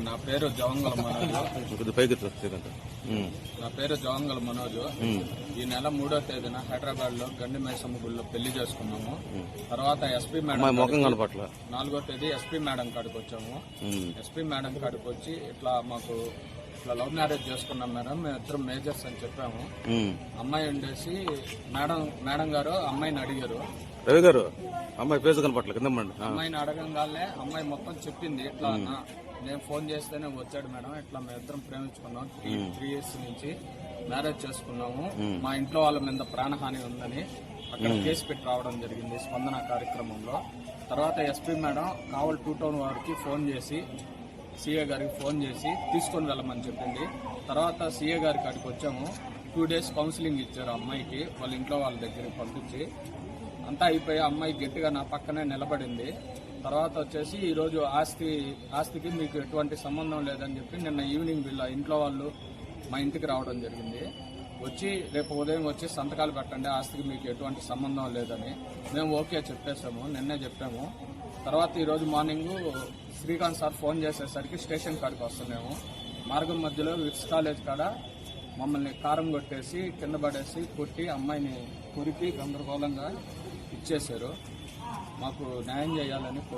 నా- పేరు జవంగల మనోజ్. నా పేరు జవంగల మనోజ్. ఈ నెల మూడో తేదీన హైదరాబాద్లో గండి మైసమ్మ గుడిలో పెళ్ళి చేసుకున్నాము. తర్వాత ఎస్పీ మేడం నాలుగో తేదీ ఎస్పీ మేడం కాడికి వచ్చాము. ఎస్పీ మేడం కాడికి వచ్చి ఇట్లా మాకు ఇట్లా లవ్ మ్యారేజ్ చేసుకున్నాం మేడం. మేము ఇద్దరం మేజర్స్ అని చెప్పాము. అమ్మాయి ఉండేసి మేడం మేడం గారు అమ్మాయిని అడిగారు. రవి గారు అమ్మాయి ఫేస్ కనపట్ల కింద. అమ్మాయిని అడగంగానే అమ్మాయి మొత్తం చెప్పింది ఇట్లా అన్న, నేను ఫోన్ చేస్తేనే వచ్చాడు మేడం. ఇట్లా మేము ఇద్దరం ప్రేమించుకున్నాం. త్రీ త్రీ ఇయర్స్ నుంచి మ్యారేజ్ చేసుకున్నాము. మా ఇంట్లో వాళ్ళ మీద ప్రాణహాని ఉందని అక్కడ కేసు పెట్టి రావడం జరిగింది స్పందన కార్యక్రమంలో. తర్వాత SP madam Kavali two town వారికి ఫోన్ చేసి సీఏ గారికి ఫోన్ చేసి తీసుకొని వెళ్ళమని చెప్పింది. తర్వాత సీఏ గారి కాడికి వచ్చాము. టూ డేస్ కౌన్సిలింగ్ ఇచ్చారు అమ్మాయికి. వాళ్ళ ఇంట్లో వాళ్ళ దగ్గరికి పంపించి అంతా అయిపోయి అమ్మాయి గట్టిగా నా పక్కనే నిలబడింది. తర్వాత వచ్చేసి ఈరోజు ఆస్తి ఆస్తికి మీకు ఎటువంటి సంబంధం లేదని చెప్పి నిన్న ఈవినింగ్ వీళ్ళ ఇంట్లో వాళ్ళు మా ఇంటికి రావడం జరిగింది. వచ్చి రేపు ఉదయం వచ్చి సంతకాలు పెట్టండి ఆస్తికి మీకు ఎటువంటి సంబంధం లేదని మేము ఓకే చెప్పేసాము నిన్నే చెప్పాము. తర్వాత ఈరోజు మార్నింగ్ శ్రీకాంత్ సార్ ఫోన్ చేసేసరికి స్టేషన్ కాడికి వస్తున్నాము. మార్గం మధ్యలో విక్స్ కాలేజ్ కాడ మమ్మల్ని కారం కొట్టేసి కింద పడేసి కొట్టి అమ్మాయిని కొరికి గందరగోళంగా ఇచ్చేశారు. మాకు న్యాయం చేయాలని